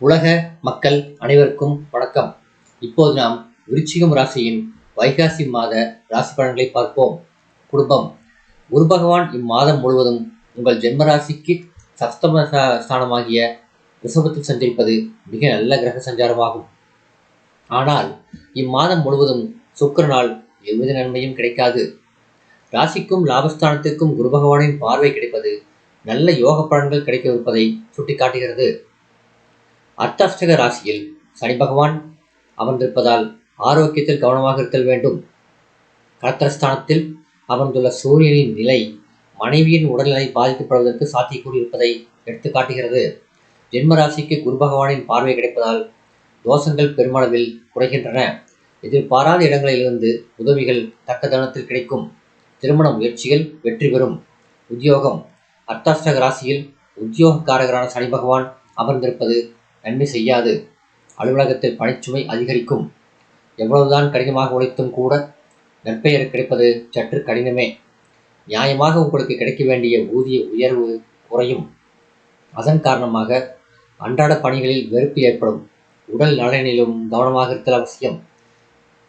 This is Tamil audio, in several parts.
உலக மக்கள் அனைவருக்கும் வணக்கம். இப்போது நாம் விருச்சிகம் ராசியின் வைகாசி மாத ராசி பலன்களை பார்ப்போம். குடும்பம். குரு பகவான் இம்மாதம் முழுவதும் உங்கள் ஜென்ம ராசிக்கு சப்தம ஸ்தானமாகிய ரிஷபத்தில் சஞ்சரிப்பது மிக நல்ல கிரக சஞ்சாரமாகும். ஆனால் இம்மாதம் முழுவதும் சுக்கரனால் எவ்வித நன்மையும் கிடைக்காது. ராசிக்கும் லாபஸ்தானத்திற்கும் குரு பகவானின் பார்வை கிடைப்பது நல்ல யோக பலன்கள் கிடைக்கவிருப்பதை சுட்டிக்காட்டுகிறது. அர்த்தாஷ்டக ராசியில் சனி பகவான் அமர்ந்திருப்பதால் ஆரோக்கியத்தில் கவனமாக இருத்தல் வேண்டும். கடத்திரஸ்தானத்தில் அமர்ந்துள்ள சூரியனின் நிலை மனைவியின் உடல்நிலை பாதிக்கப்படுவதற்கு சாத்தியக்கூடி இருப்பதை எடுத்து காட்டுகிறது. ஜென்ம ராசிக்கு குரு பகவானின் பார்வை கிடைப்பதால் தோஷங்கள் பெருமளவில் குறைகின்றன. எதிர்பாராத இடங்களிலிருந்து உதவிகள் தக்க தருணத்தில் கிடைக்கும். திருமண முயற்சிகள் வெற்றி பெறும். உத்தியோகம். அர்த்தாஷ்டக ராசியில் உத்தியோகக்காரகரான சனி பகவான் அமர்ந்திருப்பது நன்மை செய்யாது. அலுவலகத்தில் பணிச்சுமை அதிகரிக்கும். எவ்வளவுதான் கடினமாக உழைத்தும் கூட நற்பெயர் கிடைப்பது சற்று கடினமே. நியாயமாக உங்களுக்கு கிடைக்க வேண்டிய ஊதிய உயர்வு குறையும். அதன் காரணமாக அன்றாட பணிகளில் வெறுப்பு ஏற்படும். உடல் நலனிலும் கவனமாக இருத்தல் அவசியம்.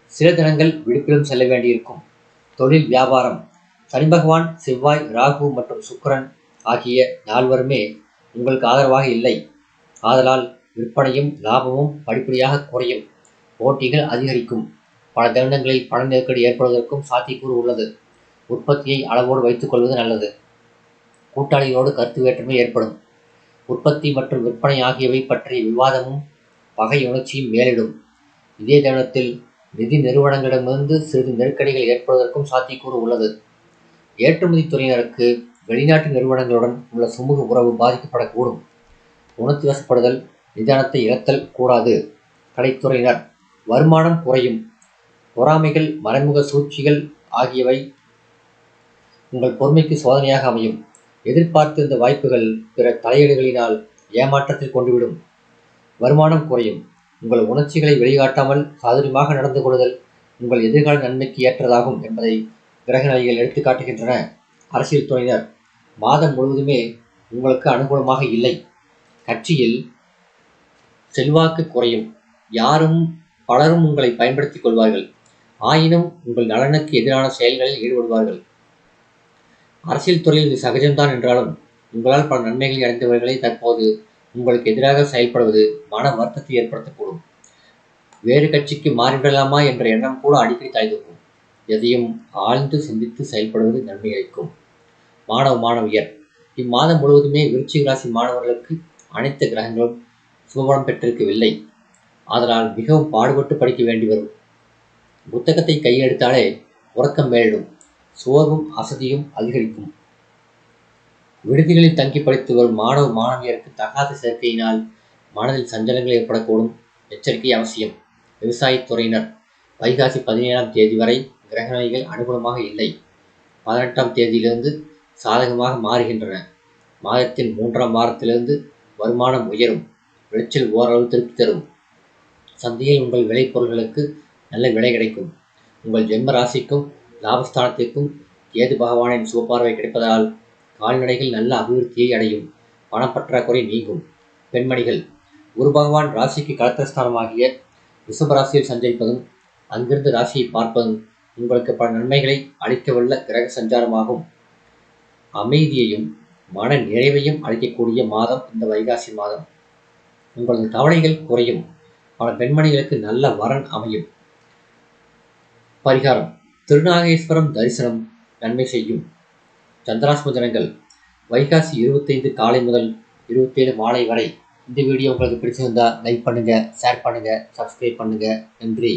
சில தினங்கள் விடுப்பிலும் செல்ல வேண்டியிருக்கும். தொழில் வியாபாரம் சனி பகவான் செவ்வாய் ராகு மற்றும் சுக்கரன் ஆகிய நால்வருமே உங்களுக்கு ஆதரவாக இல்லை. ஆதலால் விற்பனையும் லாபமும் படிப்படியாக குறையும். போட்டிகள் அதிகரிக்கும். பல தருணங்களில் பண நெருக்கடி ஏற்படுவதற்கும் சாத்தியக்கூறு உள்ளது. உற்பத்தியை அளவோடு வைத்துக் கொள்வது நல்லது. கூட்டாளிகளோடு கருத்து வேற்றுமை ஏற்படும். உற்பத்தி மற்றும் விற்பனை ஆகியவை பற்றிய விவாதமும் பகை உணர்ச்சியும் மேலிடும். இதே தருணத்தில் நிதி நிறுவனங்களிடமிருந்து சிறிது நெருக்கடிகள் ஏற்படுவதற்கும் சாத்தியக்கூறு உள்ளது. ஏற்றுமதி துறையினருக்கு வெளிநாட்டு நிறுவனங்களுடன் உள்ள சுமூக உறவு பாதிக்கப்படக்கூடும். உணர்ச்சி வசப்படுதல் நிதானத்தை இழத்தல் கூடாது. கலைத்துறையினர் வருமானம் குறையும். பொறாமைகள் மறைமுக சூழ்ச்சிகள் ஆகியவை உங்கள் பொறுமைக்கு சோதனையாக அமையும். எதிர்பார்த்திருந்த வாய்ப்புகள் பிற தலையீடுகளினால் ஏமாற்றத்தில் கொண்டுவிடும். வருமானம் குறையும். உங்கள் உணர்ச்சிகளை வெளிக்காட்டாமல் சாதுரியமாக நடந்து கொள்ளுதல் உங்கள் எதிர்கால நன்மைக்கு ஏற்றதாகும் என்பதை கிரக நிலைகள் எடுத்து காட்டுகின்றன. அரசியல் துறையினர் மாதம் முழுவதுமே உங்களுக்கு அனுகூலமாக இல்லை. கட்சியில் செல்வாக்கு குறையும். யாரும் பலரும் உங்களை பயன்படுத்திக் கொள்வார்கள். ஆயினும் உங்கள் நலனுக்கு எதிரான செயல்களில் ஈடுபடுவார்கள். அரசியல் துறையில் இது சகஜம்தான் என்றாலும் உங்களால் பல நன்மைகளை அடைந்தவர்களை தற்போது உங்களுக்கு எதிராக செயல்படுவது மன வருத்தத்தை ஏற்படுத்தக்கூடும். வேறு கட்சிக்கு மாறிவிடலாமா என்ற எண்ணம் கூட அடிக்கடி தலைதூக்கும். எதையும் ஆழ்ந்து சிந்தித்து செயல்படுவது நன்மை அளிக்கும். மாணவ மாணவியர் இம்மாதம் முழுவதுமே விருச்சிக ராசி மாணவர்களுக்கு அனைத்து கிரகங்களும் சுபபலம் பெற்றிருக்கவில்லை. ஆதலால் மிகவும் பாடுபட்டு படிக்க வேண்டி வரும். புத்தகத்தை கையெடுத்தாலே உறக்கம் மேலிடும். சோர்வும் அசதியும் அதிகரிக்கும். விடுதிகளில் தங்கி படித்து வரும் மாணவ மாணவியருக்கு தகாத சேர்க்கையினால் மனதில் சஞ்சலங்கள் ஏற்படக்கூடும். எச்சரிக்கை அவசியம். விவசாயத்துறையினர் வைகாசி பதினேழாம் தேதி வரை கிரகநிலைகள் அனுகூலமாக இல்லை. பதினெட்டாம் தேதியிலிருந்து சாதகமாக மாறுகின்றன. மாதத்தின் மூன்றாம் வாரத்திலிருந்து வருமானம் உயரும். விளைச்சல் ஓரளவு திருப்தி தரும். சந்தையில் உங்கள் விளைபொருள்களுக்கு நல்ல விலை கிடைக்கும். உங்கள் ஜென்ம ராசிக்கும் லாபஸ்தானத்திற்கும் கேது பகவானின் சுபபார்வை கிடைப்பதால் கால்நடைகள் நல்ல அபிவிருத்தியை அடையும். பணப்பற்றாக்குறை நீங்கும். பெண்மணிகள் குரு பகவான் ராசிக்கு கலத்தஸ்தானமாகிய ரிஷப ராசியில் சஞ்சரிப்பதும் அங்கிருந்து ராசியை பார்ப்பதும் உங்களுக்கு பல நன்மைகளை அளிக்கவல்ல கிரக சஞ்சாரமாகும். அமைதியையும் மன நிறைவையும் அளிக்கக்கூடிய மாதம் இந்த வைகாசி மாதம். உங்களது கவலைகள் குறையும். பல பெண்மணிகளுக்கு நல்ல வரன் அமையும். பரிகாரம். திருநாகேஸ்வரம் தரிசனம் நன்மை செய்யும். சந்திராஷ்ம தினங்கள் வைகாசி இருபத்தைந்து காலை முதல் இருபத்தேழு மாலை வரை இந்த வீடியோ உங்களுக்கு பிடிச்சிருந்தா லைக் பண்ணுங்கள் ஷேர் பண்ணுங்கள் சப்ஸ்கிரைப் பண்ணுங்கள் நன்றி.